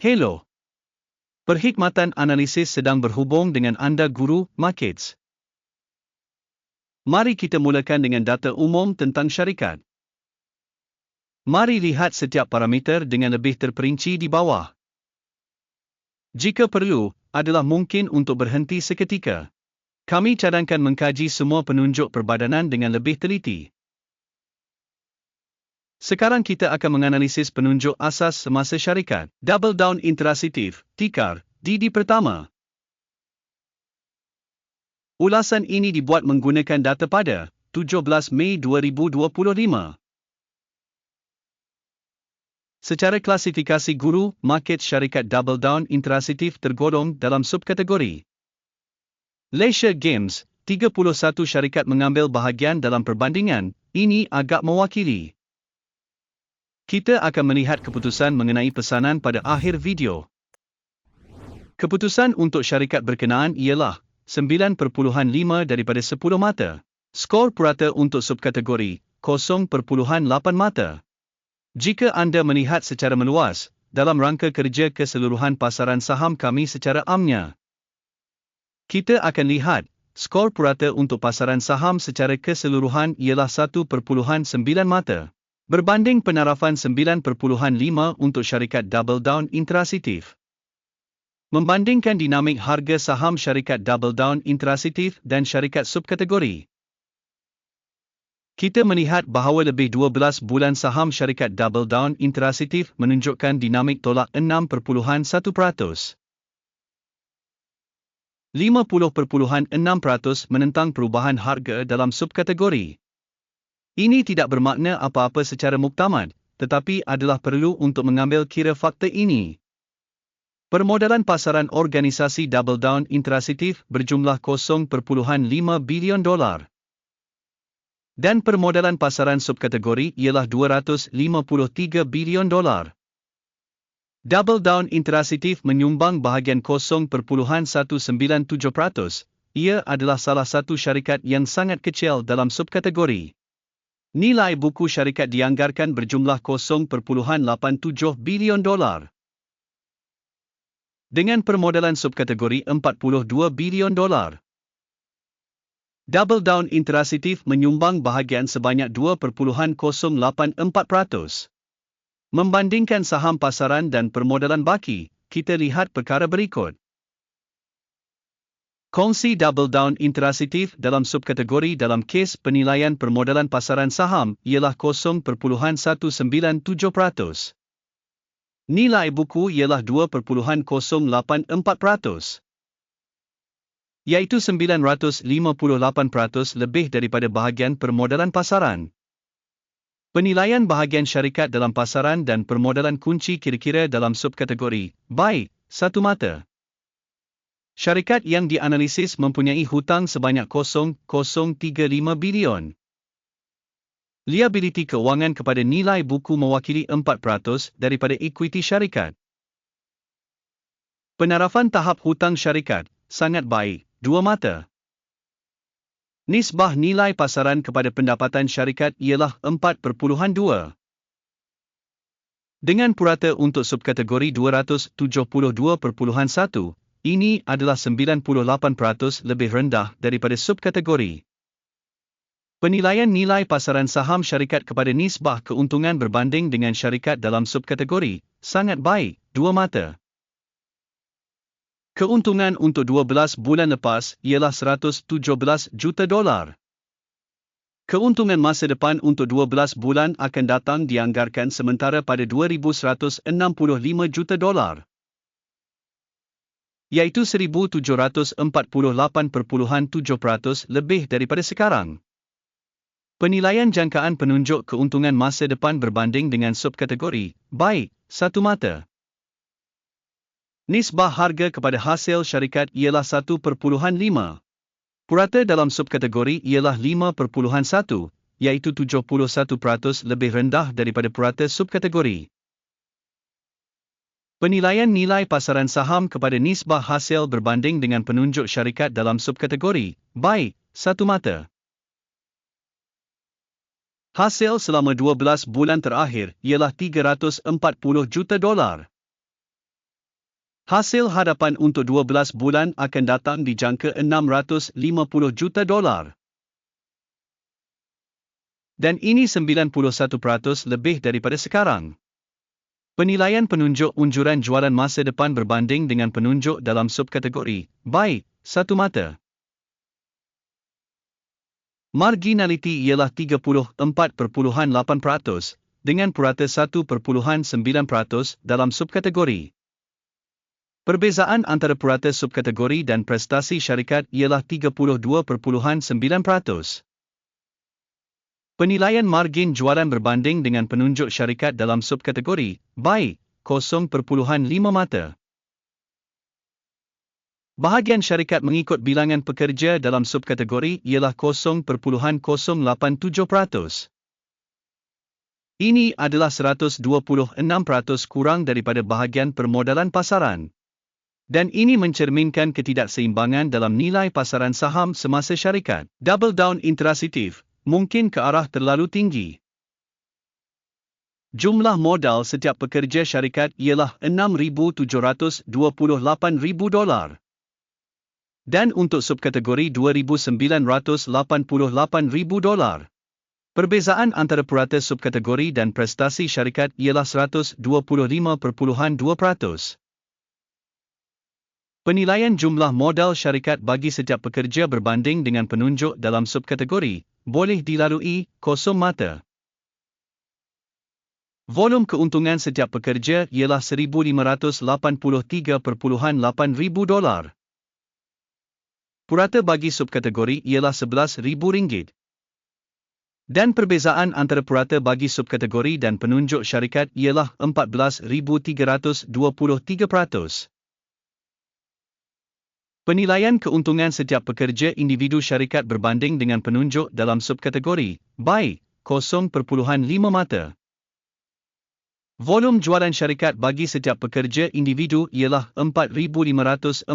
Hello. Perkhidmatan analisis sedang berhubung dengan anda guru markets. Mari kita mulakan dengan data umum tentang syarikat. Mari lihat setiap parameter dengan lebih terperinci di bawah. Jika perlu, adalah mungkin untuk berhenti seketika. Kami cadangkan mengkaji semua penunjuk perbadanan dengan lebih teliti. Sekarang kita akan menganalisis penunjuk asas semasa syarikat. Double Down Intransitif, TIKAR, DD pertama. Ulasan ini dibuat menggunakan data pada 17 Mei 2025. Secara klasifikasi guru, market syarikat Double Down Intransitif tergolong dalam subkategori. Leisure Games, 31 syarikat mengambil bahagian dalam perbandingan, ini agak mewakili. Kita akan melihat keputusan mengenai pesanan pada akhir video. Keputusan untuk syarikat berkenaan ialah 9.5 daripada 10 mata. Skor purata untuk subkategori 0.8 mata. Jika anda melihat secara meluas, dalam rangka kerja keseluruhan pasaran saham kami secara amnya, kita akan lihat, skor purata untuk pasaran saham secara keseluruhan ialah 1.9 mata berbanding penarafan 9.5 untuk syarikat Double Down Intransitif. Membandingkan dinamik harga saham syarikat Double Down Intransitif dan syarikat subkategori. Kita melihat bahawa lebih 12 bulan saham syarikat Double Down Intransitif menunjukkan dinamik tolak 6.1%. 50.6% menentang perubahan harga dalam subkategori. Ini tidak bermakna apa-apa secara muktamad, tetapi adalah perlu untuk mengambil kira fakta ini. Permodalan pasaran organisasi Double Down Intransitif berjumlah 0.5 bilion dolar. Dan permodalan pasaran subkategori ialah 253 bilion dolar. Double Down Intransitif menyumbang bahagian 0.197%. Ia adalah salah satu syarikat yang sangat kecil dalam subkategori. Nilai buku syarikat dianggarkan berjumlah 0.87 bilion dolar. Dengan permodalan subkategori 42 bilion dolar. Double Down Intransitif menyumbang bahagian sebanyak 2.084%. Membandingkan saham pasaran dan permodalan baki, kita lihat perkara berikut. Kongsi double down intransitif dalam subkategori dalam kes penilaian permodalan pasaran saham ialah 0.197%. Nilai buku ialah 2.084%. Iaitu 958% lebih daripada bahagian permodalan pasaran. Penilaian bahagian syarikat dalam pasaran dan permodalan kunci kira-kira dalam subkategori, baik, satu mata. Syarikat yang dianalisis mempunyai hutang sebanyak 0.035 bilion. Liability kewangan kepada nilai buku mewakili 4% daripada ekuiti syarikat. Penarafan tahap hutang syarikat, sangat baik, dua mata. Nisbah nilai pasaran kepada pendapatan syarikat ialah 4.2. Dengan purata untuk subkategori 272.1, ini adalah 98% lebih rendah daripada subkategori. Penilaian nilai pasaran saham syarikat kepada nisbah keuntungan berbanding dengan syarikat dalam subkategori sangat baik, dua mata. Keuntungan untuk 12 bulan lepas ialah 117 juta dolar. Keuntungan masa depan untuk 12 bulan akan datang dianggarkan sementara pada 2165 juta dolar iaitu 1748.7% lebih daripada sekarang. Penilaian jangkaan penunjuk keuntungan masa depan berbanding dengan subkategori, baik, satu mata. Nisbah harga kepada hasil syarikat ialah 1.5. Purata dalam subkategori ialah 5.1, iaitu 71% lebih rendah daripada purata subkategori. Penilaian nilai pasaran saham kepada nisbah hasil berbanding dengan penunjuk syarikat dalam subkategori, baik, satu mata. Hasil selama 12 bulan terakhir ialah 340 juta dolar. Hasil hadapan untuk 12 bulan akan datang dijangka 650 juta dolar. Dan ini 91% lebih daripada sekarang. Penilaian penunjuk unjuran jualan masa depan berbanding dengan penunjuk dalam subkategori baik satu mata. Marginality ialah 34.8% dengan purata 1.9% dalam subkategori. Perbezaan antara purata subkategori dan prestasi syarikat ialah 32.9%. Penilaian margin jualan berbanding dengan penunjuk syarikat dalam subkategori, baik, 0.5 mata. Bahagian syarikat mengikut bilangan pekerja dalam subkategori ialah 0.087%. Ini adalah 126% kurang daripada bahagian permodalan pasaran. Dan ini mencerminkan ketidakseimbangan dalam nilai pasaran saham semasa syarikat. Double down intransitif, mungkin ke arah terlalu tinggi. Jumlah modal setiap pekerja syarikat ialah 6,728,000 dolar. Dan untuk subkategori 2,988,000 dolar. Perbezaan antara purata subkategori dan prestasi syarikat ialah 125.2%. Penilaian jumlah modal syarikat bagi setiap pekerja berbanding dengan penunjuk dalam subkategori boleh dilalui kosong mata. Volum keuntungan setiap pekerja ialah 1583.8 ribu dolar. Purata bagi subkategori ialah 11 ribu ringgit. Dan perbezaan antara purata bagi subkategori dan penunjuk syarikat ialah 14,323%. Penilaian keuntungan setiap pekerja individu syarikat berbanding dengan penunjuk dalam subkategori, baik, 0.5 mata. Volum jualan syarikat bagi setiap pekerja individu ialah 4,545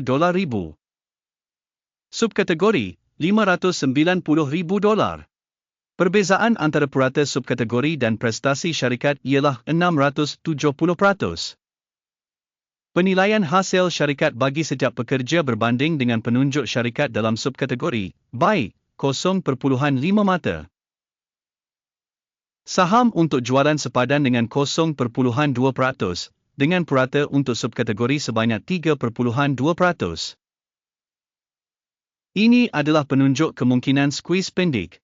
dolar ribu. Subkategori, 590 ribu dolar. Perbezaan antara purata subkategori dan prestasi syarikat ialah 670%. Penilaian hasil syarikat bagi setiap pekerja berbanding dengan penunjuk syarikat dalam subkategori, baik, 0.5 mata. Saham untuk jualan sepadan dengan 0.2%, dengan purata untuk subkategori sebanyak 3.2%. Ini adalah penunjuk kemungkinan squeeze pendek.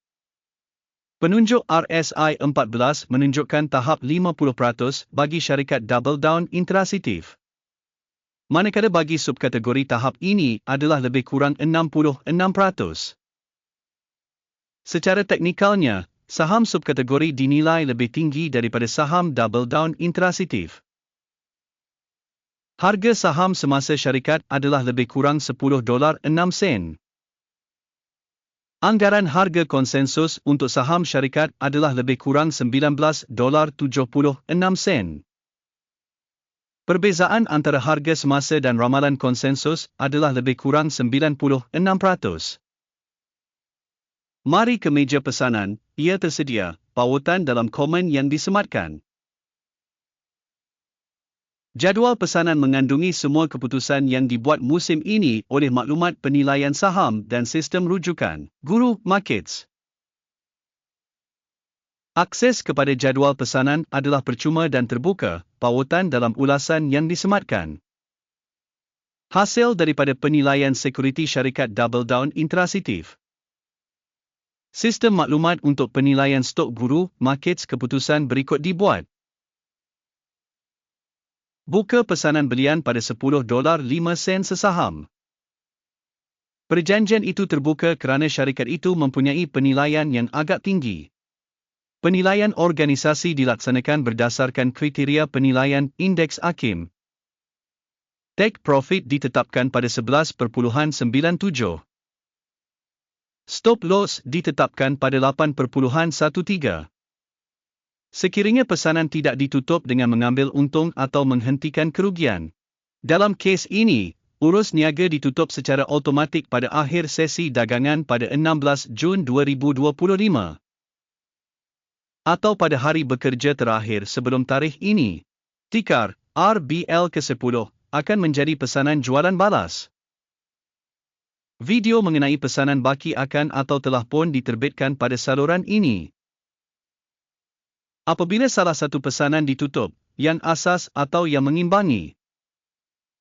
Penunjuk RSI 14 menunjukkan tahap 50% bagi syarikat double down intransitif. Manakala bagi subkategori tahap ini adalah lebih kurang 66%. Secara teknikalnya, saham subkategori dinilai lebih tinggi daripada saham double down intransitif. Harga saham semasa syarikat adalah lebih kurang 10 dolar 6 sen. Anggaran harga konsensus untuk saham syarikat adalah lebih kurang 19 dolar 76 sen. Perbezaan antara harga semasa dan ramalan konsensus adalah lebih kurang 96%. Mari ke meja pesanan, ia tersedia, pautan dalam komen yang disematkan. Jadual pesanan mengandungi semua keputusan yang dibuat musim ini oleh maklumat penilaian saham dan sistem rujukan. Guru Markets Akses kepada jadual pesanan adalah percuma dan terbuka, pautan dalam ulasan yang disematkan. Hasil daripada penilaian sekuriti syarikat Double Down Intransitif. Sistem maklumat untuk penilaian stok guru, markets keputusan berikut dibuat. Buka pesanan belian pada 10 dolar 5 sen sesaham. Perjanjian itu terbuka kerana syarikat itu mempunyai penilaian yang agak tinggi. Penilaian organisasi dilaksanakan berdasarkan kriteria penilaian Indeks Akim. Take profit ditetapkan pada 11.97. Stop loss ditetapkan pada 8.13. Sekiranya pesanan tidak ditutup dengan mengambil untung atau menghentikan kerugian. Dalam kes ini, urus niaga ditutup secara automatik pada akhir sesi dagangan pada 16 Jun 2025 atau pada hari bekerja terakhir sebelum tarikh ini. Tikar RBL ke-10 akan menjadi pesanan jualan balas. Video mengenai pesanan baki akan atau telah pun diterbitkan pada saluran ini. Apabila salah satu pesanan ditutup, yang asas atau yang mengimbangi,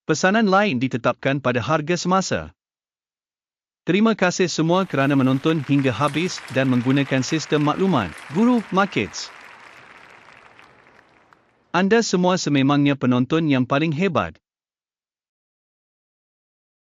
pesanan lain ditetapkan pada harga semasa. Terima kasih semua kerana menonton hingga habis dan menggunakan sistem makluman Guru Markets. Anda semua sememangnya penonton yang paling hebat.